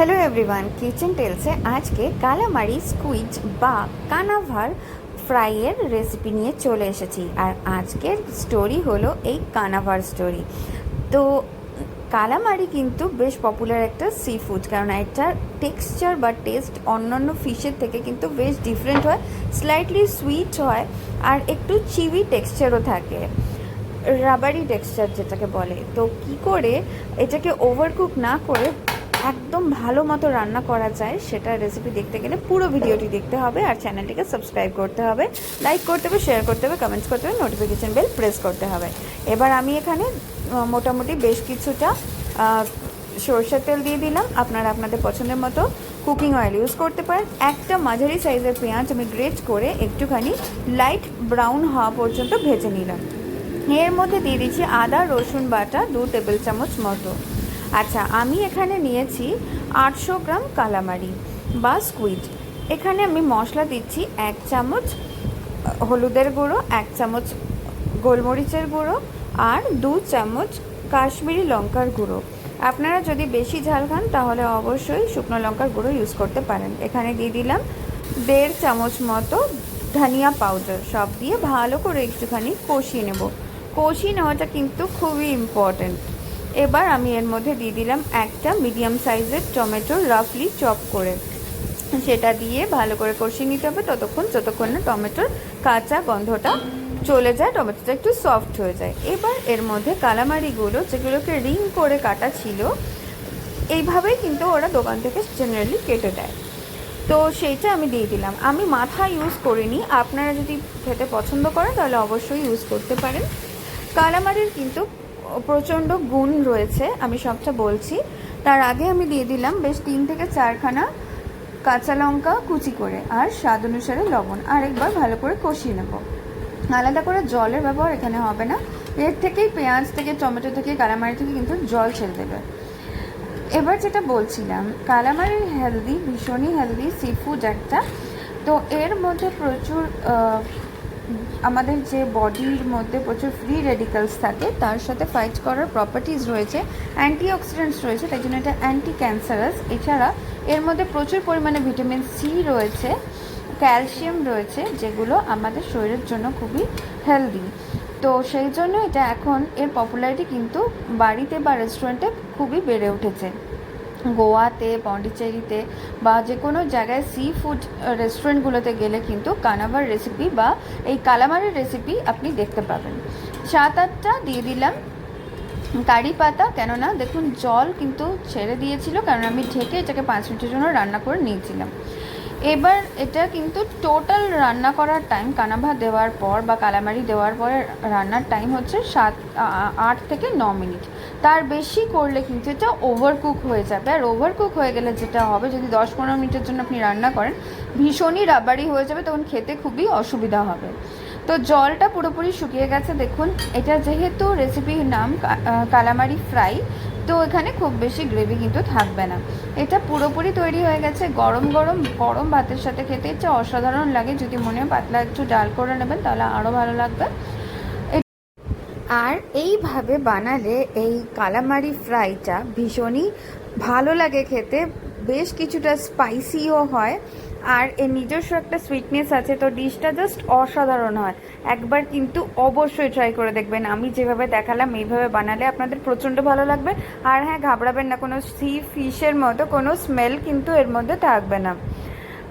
Hello everyone kitchen টেলসে আজকে calamari squeeze বা কানাভার ফ্রাইয়ের recipe নিয়ে চলে এসেছি। আর আজকের স্টোরি হলো এই কানাভার স্টোরি তো কালামারি কিন্তু বেশ পপুলার একটা সি ফুড কারণ এটার টেক্সচার বা টেস্ট অন্যান্য ফিশের থেকে কিন্তু বেশ ডিফারেন্ট হয় স্লাইটলি সুইট হয়, আর একটু চিভি টেক্সচারও থাকে। রাবারি টেক্সচার যেটাকে বলে। তো কি করে এটাকে ওভারকুক না করে একদম ভালো মতো রান্না করা যায়, সেটা রেসিপি দেখতে গেলে পুরো ভিডিওটি দেখতে হবে আর চ্যানেলটিকে সাবস্ক্রাইব করতে হবে লাইক করতে হবে শেয়ার করতে হবে কমেন্টস করতে হবে নোটিফিকেশান বেল প্রেস করতে হবে। এবার আমি এখানে মোটামুটি বেশ কিছুটা সরষের তেল দিয়ে দিলাম। আপনারা আপনাদের পছন্দের মতো কুকিং অয়েল ইউজ করতে পারেন। একটা মাঝারি সাইজের পেঁয়াজ আমি গ্রেট করে একটুখানি লাইট ব্রাউন হওয়া পর্যন্ত ভেজে নিলাম। এর মধ্যে দিয়ে দিচ্ছি আদা, রসুন বাটা, দু টেবিল চামচ মতো। আচ্ছা আমি এখানে নিয়েছি আটশো গ্রাম কালামারি বা স্কুইড এখানে আমি মশলা দিচ্ছি এক চামচ হলুদের গুঁড়ো, এক চামচ গোলমরিচের গুঁড়ো আর দু চামচ কাশ্মীরি লঙ্কার গুঁড়ো। আপনারা যদি বেশি ঝাল খান, তাহলে অবশ্যই শুকনো লঙ্কার গুঁড়ো ইউজ করতে পারেন। এখানে দিয়ে দিলাম দেড় চামচ মতো ধনিয়া পাউডার সব দিয়ে ভালো করে একটুখানি কষিয়ে নেব। কষিয়ে নেওয়াটা কিন্তু খুবই ইম্পর্ট্যান্ট এবার আমি এর মধ্যে দিয়ে দিলাম একটা মিডিয়াম সাইজের টমেটো রাফলি চপ করে। সেটা দিয়ে ভালো করে কষিয়ে নিতে হবে ততক্ষণ, যতক্ষণ না টমেটোর কাঁচা গন্ধটা চলে যায়, টমেটোটা একটু সফট হয়ে যায়। এবার এর মধ্যে কালামারিগুলো, যেগুলোকে রিং করে কাটা ছিল, এইভাবেই কিন্তু ওরা দোকান থেকে জেনারেলি কেটে দেয়। তো সেইটা আমি দিয়ে দিলাম। আমি মাথা ইউজ করিনি। আপনারা যদি খেতে পছন্দ করেন, তাহলে অবশ্যই ইউজ করতে পারেন। কালামারির কিন্তু প্রচণ্ড গুণ রয়েছে, আমি সবটা বলছি। তার আগে আমি দিয়ে দিলাম বেশ তিন থেকে চারখানা কাঁচা লঙ্কা কুচি করে আর স্বাদ অনুসারে লবণ। আর একবার ভালো করে কষিয়ে নেব। আলাদা করে জলের ব্যবহার এখানে হবে না। এর থেকেই পেঁয়াজ থেকে, টমেটো থেকে, কালামারি থেকে কিন্তু জল ছেড়ে দেবে। এবার যেটা বলছিলাম কালামারি হেলদি, ভীষণই হেলদি সি ফুড একটা। তো এর মধ্যে প্রচুর আমাদের যে বডির মধ্যে প্রচুর ফ্রি রেডিকালস থাকে, তার সাথে ফাইট করার প্রপার্টিজ রয়েছে অ্যান্টিঅক্সিডেন্টস রয়েছে, তাই জন্য এটা অ্যান্টি ক্যান্সারাস এছাড়া এর মধ্যে প্রচুর পরিমাণে ভিটামিন সি রয়েছে ক্যালসিয়াম রয়েছে, যেগুলো আমাদের শরীরের জন্য খুবই হেলদি তো সেই জন্য এটা এখন এর পপুলারিটি কিন্তু বাড়িতে বা রেস্টুরেন্টে খুবই বেড়ে উঠেছে। গোয়াতে, পন্ডিচেরিতে বা যে কোনো জায়গায় সি ফুড রেস্টুরেন্টগুলোতে গেলে কিন্তু কানাবার রেসিপি বা এই কালামারের রেসিপি আপনি দেখতে পাবেন। সাত আটটা দিয়ে দিলাম কারি পাতা, কেননা দেখুন জল কিন্তু ছেড়ে দিয়েছিল, কারণ আমি ঢেকে এটাকে পাঁচ মিনিটের জন্য রান্না করে নিয়েছিলাম। এবার এটা কিন্তু টোটাল রান্না করার টাইম কানাভা দেওয়ার পর বা কালামারি দেওয়ার পরে রান্নার টাইম হচ্ছে সাত আট থেকে ন মিনিট। তার বেশি করলে কিন্তু এটা ওভারকুক হয়ে যাবে। আর ওভারকুক হয়ে গেলে যেটা হবে, যদি দশ পনেরো মিনিটের জন্য আপনি রান্না করেন, ভীষণই রাবারি হয়ে যাবে, তখন খেতে খুবই অসুবিধা হবে। তো জলটা পুরোপুরি শুকিয়ে গেছে, দেখুন, এটা যেহেতু রেসিপির নাম কালামারি ফ্রাই তো এখানে খুব বেশি গ্রেভি কিন্তু থাকবে না। এটা পুরোপুরি তৈরি হয়ে গেছে, গরম গরম গরম ভাতের সাথে খেতে, এটা অসাধারণ লাগে। যদি মনে হয় পাতলা একটু ডাল করে নেবেন, তাহলে আরও ভালো লাগবে। আর এইভাবে বানালে এই কালামারি ফ্রাইটা ভীষণই ভালো লাগে খেতে। বেশ কিছুটা স্পাইসিও হয়। আর এর নিজস্ব একটা সুইটনেস আছে, তো ডিশটা জাস্ট অসাধারণ হয়। একবার কিন্তু অবশ্যই ট্রাই করে দেখবেন। আমি যেভাবে দেখালাম, এইভাবে বানালে আপনাদের প্রচণ্ড ভালো লাগবে। আর হ্যাঁ ঘাবড়াবেন না, কোনো সি ফিশের মতো কোনো স্মেল কিন্তু এর মধ্যে থাকবে না।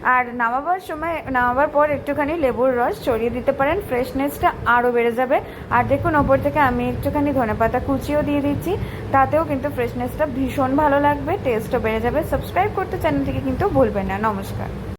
আর নামাবার সময়, নামাবার পর একটুখানি লেবুর রস ছড়িয়ে দিতে পারেন। ফ্রেশনেসটা আরও বেড়ে যাবে। আর দেখুন, ওপর থেকে আমি একটুখানি ধনে পাতা কুচিও দিয়ে দিচ্ছি। তাতেও কিন্তু ফ্রেশনেসটা ভীষণ ভালো লাগবে টেস্টও বেড়ে যাবে। সাবস্ক্রাইব করতে চ্যানেলটিকে কিন্তু ভুলবেন না। নমস্কার।